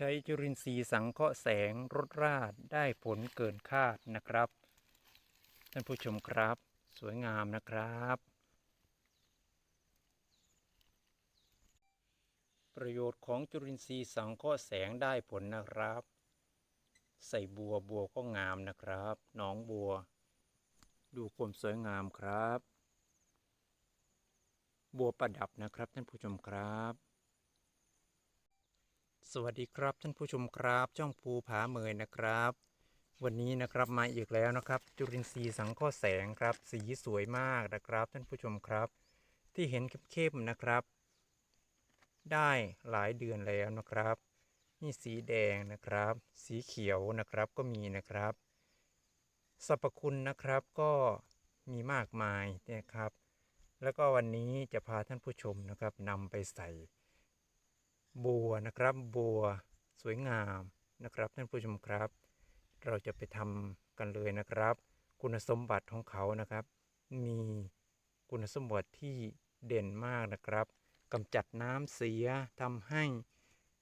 ใช้จุลินทรีย์สังเคราะห์แสงรดราดได้ผลเกินคาดนะครับ ท่านผู้ชมครับ สวยงามนะครับ ประโยชน์ของจุลินทรีย์สังเคราะห์แสงได้ผลนะครับ ใส่บัวบัวก็งามนะครับหน้องบัว ดูความสวยงามครับ บัวประดับนะครับท่านผู้ชมครับ สวัสดีครับท่านผู้ชมครับจ้องภูผาเมยนะครับ วันนี้นะครับมาอีกแล้วนะครับ จุลินทรีย์สังเคราะห์แสงครับ สีสวยมากนะครับ ท่านผู้ชมครับ ที่เห็นเข้มๆนะครับ ได้หลายเดือนแล้วนะครับ นี่สีแดงนะครับ สีเขียวนะครับก็มีนะครับสรรพคุณนะครับก็มีมากมายนะครับ แล้วก็วันนี้จะพาท่านผู้ชมนะครับนำไปใส่ บัวนะครับบัวสวยงามนะครับท่านผู้ชมครับ เราจะไปทำกันเลยนะครับ คุณสมบัติของเขานะครับ มีคุณสมบัติที่เด่นมากนะครับกำจัดน้ำเสียทำให้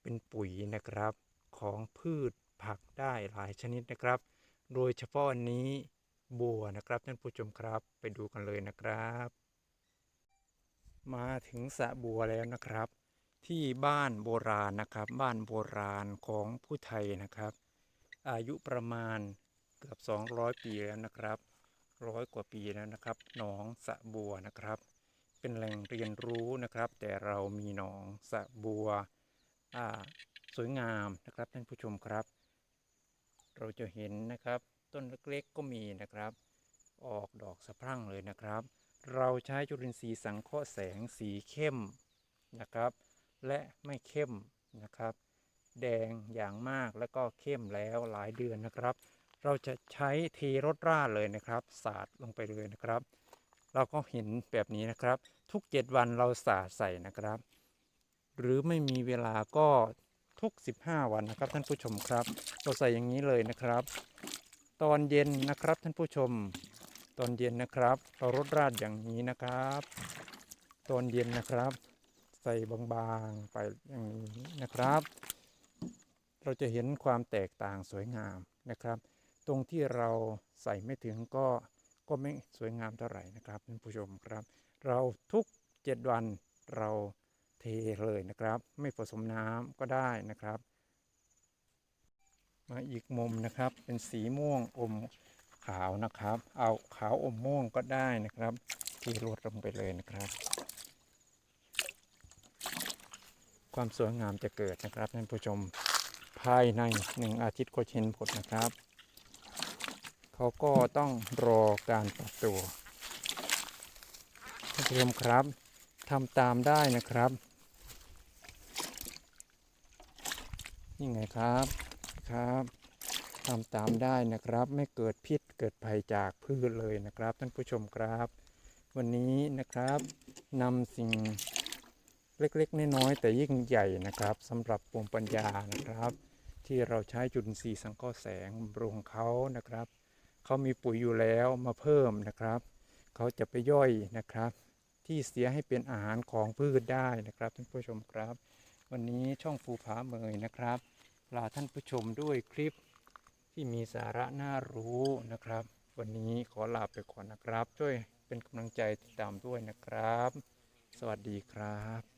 เป็นปุ๋ยนะครับของพืชผักได้หลายชนิดนะครับ โดยเฉพาะอันนี้บัวนะครับท่านผู้ชมครับไปดูกันเลยนะครับ มาถึงสระบัวแล้วนะครับ ที่บ้านโบราณนะครับ บ้านโบราณของผู้ไทยนะครับ อายุประมาณเกือบ 200 ปีแล้วนะครับร้อยกว่าปีแล้วนะครับหนองสะบัวนะครับ เป็นแหล่งเรียนรู้นะครับ แต่เรามีหนองสะบัวสวยงามนะครับท่านผู้ชมครับ เราจะเห็นนะครับ ต้นเล็กๆก็มีนะครับ ออกดอกสะพรั่งเลยนะครับ เราใช้จุลินทรีย์สังเคราะห์แสงสีเข้มนะครับ และไม่เข้มนะครับ แดงอย่างมากแล้วก็เข้มแล้วหลายเดือนนะครับ เราจะใช้เทรดราดเลยนะครับ สาดลงไปเลยนะครับ เราก็เห็นแบบนี้นะครับ ทุก 7 วันเราสาดใส่นะครับ หรือไม่มีเวลาก็ทุก 15 วันนะครับ ท่านผู้ชมครับ เราใส่อย่างนี้เลยนะครับ ตอนเย็นนะครับท่านผู้ชม ตอนเย็นนะครับ เรารดราดอย่างนี้นะครับ ตอนเย็นนะครับ ส่บางๆไปอย่างนี้นะครับ เราจะเห็นความแตกต่างสวยงามนะครับ ตรงที่เราใส่ไม่ถึงก็ก็ไม่สวยงามเท่าไหร่นะครับท่านผู้ชมครับ เราทุก 7 วันเราเทเลยนะครับ ไม่ผสมน้ำก็ได้นะครับ มาอีกมุมนะครับเป็นสีม่วงอมขาวนะครับ เอาขาวอมม่วงก็ได้นะครับ ที่รดลงไปเลยนะครับ ความสวยงามจะเกิดนะครับท่านผู้ชมภายในหนึ่งอาทิตย์ก็เห็นผลนะครับ เขาก็ต้องรอการปรับตัวท่านผู้ชมครับทำตามได้นะครับนี่ไงครับครับทำตามได้นะครับ ไม่เกิดพิษเกิดภัยจากพืชเลยนะครับท่านผู้ชมครับ วันนี้นะครับนำสิ่ง เล็กๆน้อยๆแต่ยิ่งใหญ่นะครับสำหรับภูมิปัญญานะครับ ที่เราใช้จุลินทรีย์สังเคราะห์แสงบำรุงเขานะครับเขามีปุ๋ยอยู่แล้วมาเพิ่มนะครับเขาจะไปย่อยนะครับ ที่เสียให้เป็นอาหารของพืชได้นะครับท่านผู้ชมครับ วันนี้ช่องฟูผาเมยนะครับลาท่านผู้ชมด้วยคลิปที่มีสาระน่ารู้นะครับ วันนี้ขอลาไปก่อนนะครับ ช่วยเป็นกำลังใจติดตามด้วยนะครับ สวัสดีครับ